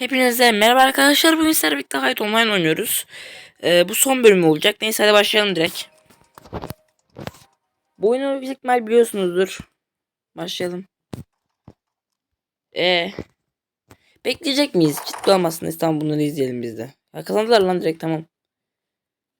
Hepinize merhaba arkadaşlar. Bugün sizlerle birlikte Hayat Online oynuyoruz. Ee, bu son bölümü olacak. Neyse hadi başlayalım direkt. Bu oyunu büyük biliyorsunuzdur. Başlayalım. Ee, bekleyecek miyiz? Ciddi olmasın. İstanbul bunları izleyelim biz de. Ha, kazandılar lan direkt tamam.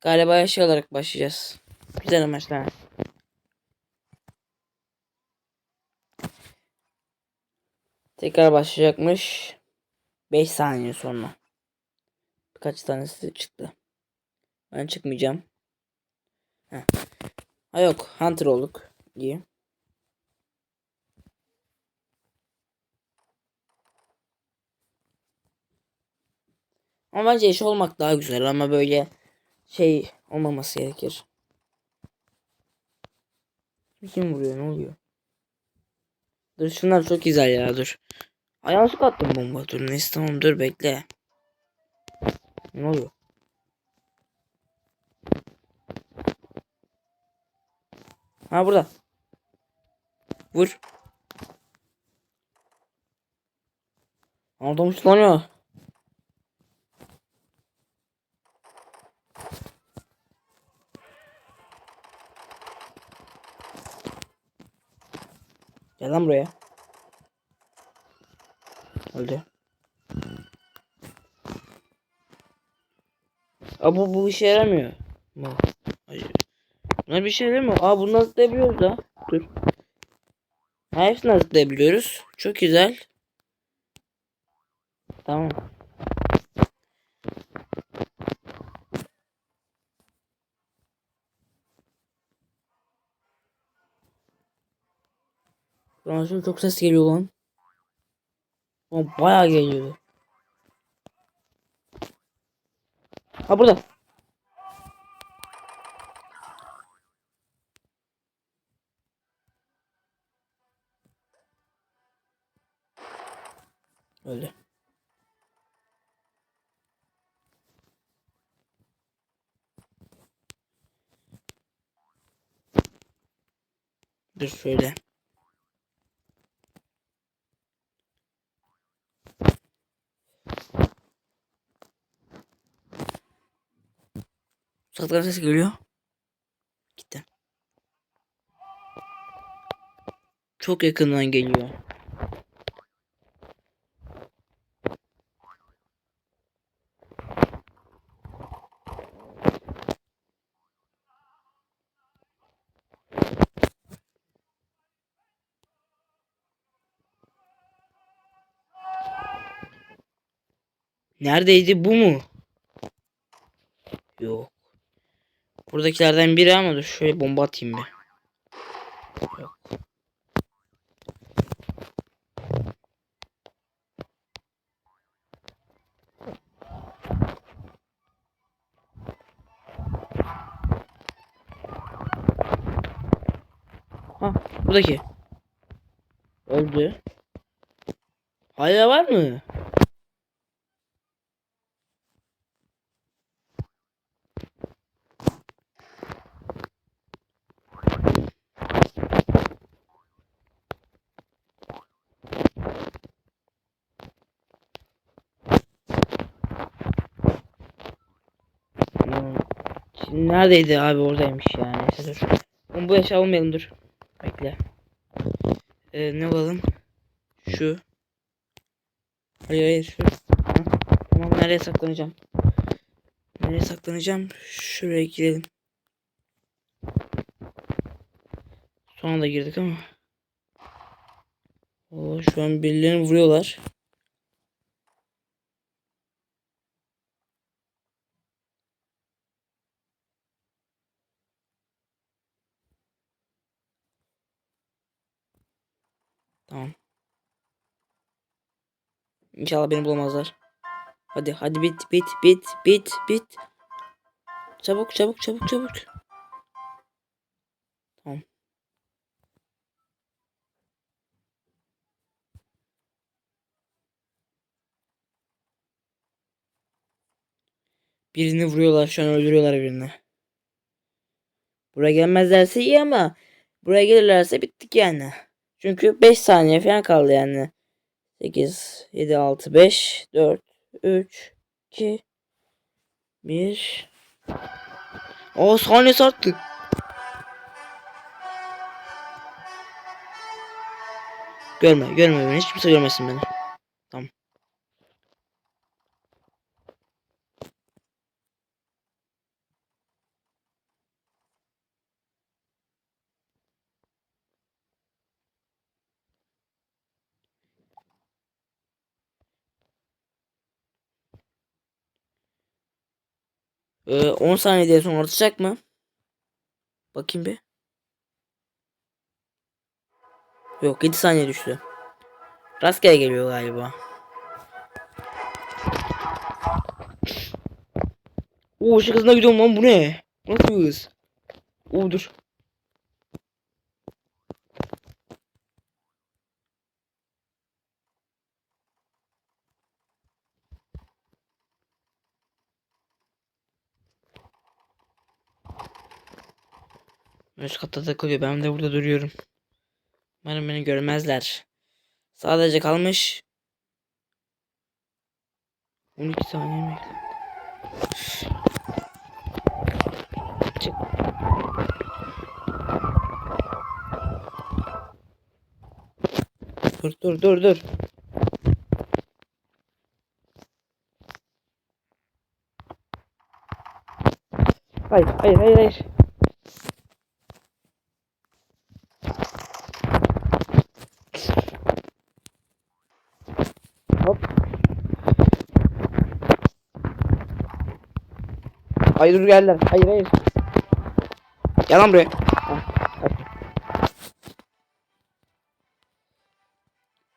Galiba yaşay olarak başlayacağız. Güzel amaçlar. Tekrar başlayacakmış. 5 saniye sonra. Birkaç tanesi çıktı. Ben çıkmayacağım. Heh. Ha yok. Hunter olduk. İyi. Ama bence eş olmak daha güzel ama böyle şey olmaması gerekir. Kim vuruyor ne oluyor? Dur şunlar çok güzel ya dur. Ayağını attım bomba dur neyse tamam dur bekle. Ne oluyor? Ha burada. Vur. Adam uçlanıyor. Gel lan buraya. Öldü. Aa bu, bu işe yaramıyor. Bunlar bir şey yaramıyor. Aa bunu zıplayabiliyoruz da. Dur. Ha, hepsini zıplayabiliyoruz. Çok güzel. Tamam. Lan çok ses geliyor lan. Lan bayağı geliyor. Ha burada. Öyle. Dur şöyle. Uzaktan ses geliyor. Gitti. Çok yakından geliyor. Neredeydi bu mu? Yok. Buradakilerden biri ama dur şöyle bomba atayım bir. Ha buradaki. Öldü. Hala var mı? Hmm. Şimdi neredeydi abi oradaymış yani. Dur. Bu yaşa almayalım dur. Bekle. Ee, ne alalım? Şu. Hayır hayır şu. Ha, Tamam nereye saklanacağım? Nereye saklanacağım? Şuraya girelim. Sonra da girdik ama. Oo, şu an birilerini vuruyorlar. Tamam. İnşallah beni bulamazlar. Hadi hadi bit bit bit bit bit. Çabuk çabuk çabuk çabuk. Tamam. Birini vuruyorlar şu an öldürüyorlar birini. Buraya gelmezlerse iyi ama buraya gelirlerse bittik yani. Çünkü 5 saniye falan kaldı yani. 8, 7, 6, 5, 4, 3, 2, 1. O saniyesi arttı. Görme, görme beni. Hiç kimse görmesin beni. Tamam. Ee, 10 saniyeden sonra artacak mı? Bakayım bir. Yok 7 saniye düştü. Rastgele geliyor galiba. Oo ışık hızına gidiyorum lan bu ne? Nasıl hız? Oo dur. Üst katta takılıyor. Ben de burada duruyorum. Umarım beni görmezler. Sadece kalmış 12 saniye mi? Dur dur dur dur. Hayır hayır hayır hayır. Hayır dur geldiler. Hayır hayır. Gel lan buraya. Hadi.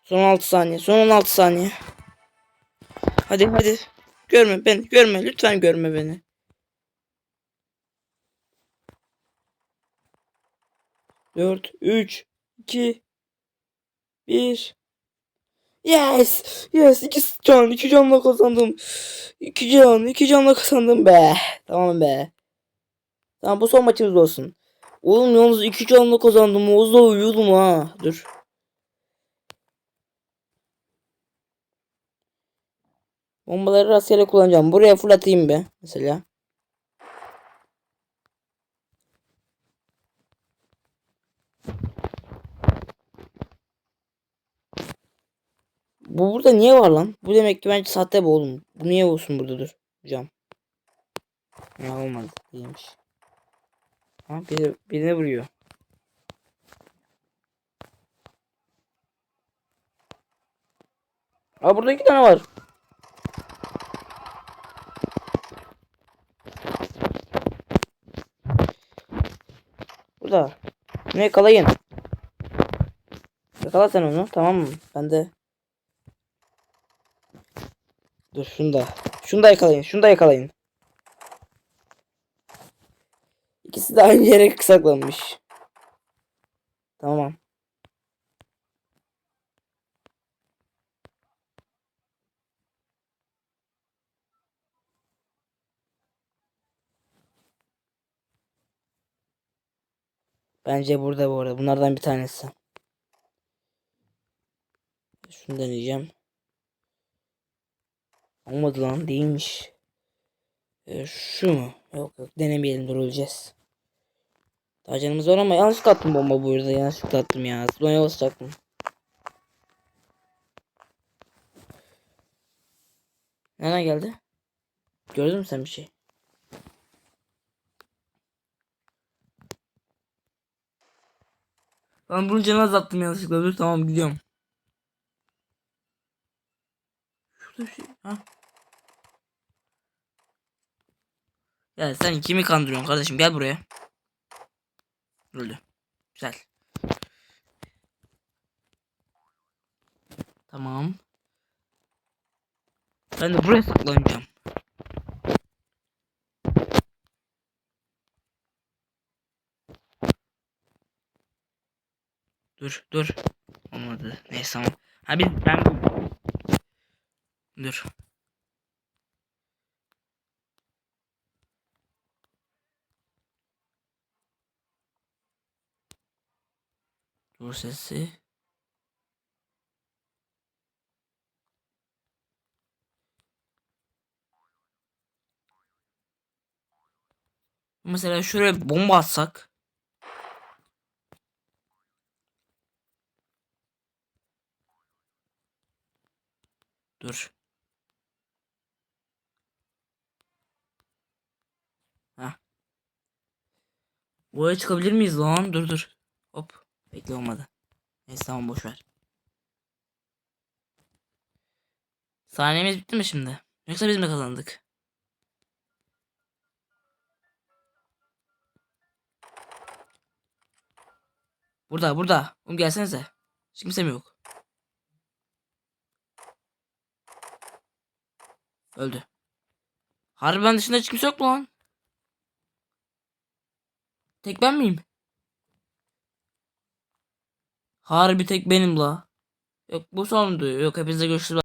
Son 6 saniye. Son 16 saniye. Hadi hadi. Görme beni. Görme. Lütfen görme beni. Dört, üç, iki, bir. Yes! Yes! İki can, iki canla kazandım. İki can, iki canla kazandım be. Tamam be. Tamam bu son maçımız olsun. Oğlum yalnız iki canla kazandım. Oğuz'da uyuyordum ha. Dur. Bombaları rastgele kullanacağım. Buraya fırlatayım be. Mesela. Bu burada niye var lan? Bu demek ki bence sahte bu oğlum. Bu niye olsun burada dur. Cam. Ya olmadı. İyiymiş. Ha biri, birine vuruyor. Aa burada iki tane var. Burada. Ne yakalayın. Yakala sen onu tamam mı? Ben de. Dur şunu da. Şunu da yakalayın. Şunu da yakalayın. İkisi de aynı yere saklanmış. Tamam. Bence burada bu arada. Bunlardan bir tanesi. Şunu deneyeceğim. Olmadı lan değilmiş. Ee, şu mu? Yok yok denemeyelim dur öleceğiz. Daha canımız var ama yanlışlıkla attım bomba bu arada yanlışlıkla attım ya. Zıplamaya basacaktım. Nereden geldi? Gördün mü sen bir şey? Ben bunu canı azalttım yanlışlıkla. Dur tamam gidiyorum. Ha. Ya sen kimi kandırıyorsun kardeşim? Gel buraya. Öldü. Güzel. Tamam. Ben de buraya saklanacağım. Dur dur. Olmadı. Neyse tamam. Ha biz ben Dur. Dur sesi. Mesela şuraya bomba atsak. Dur. Buraya çıkabilir miyiz lan? Dur dur. Hop. Bekle olmadı. Neyse tamam boş ver. Saniyemiz bitti mi şimdi? Yoksa biz mi kazandık? Burada burada. Oğlum gelsenize. Hiç kimse yok? Öldü. Harbi ben dışında hiç kimse yok mu lan? Tek ben miyim? Harbi tek benim la. Yok bu sondu. Yok hepinize görüşürüz.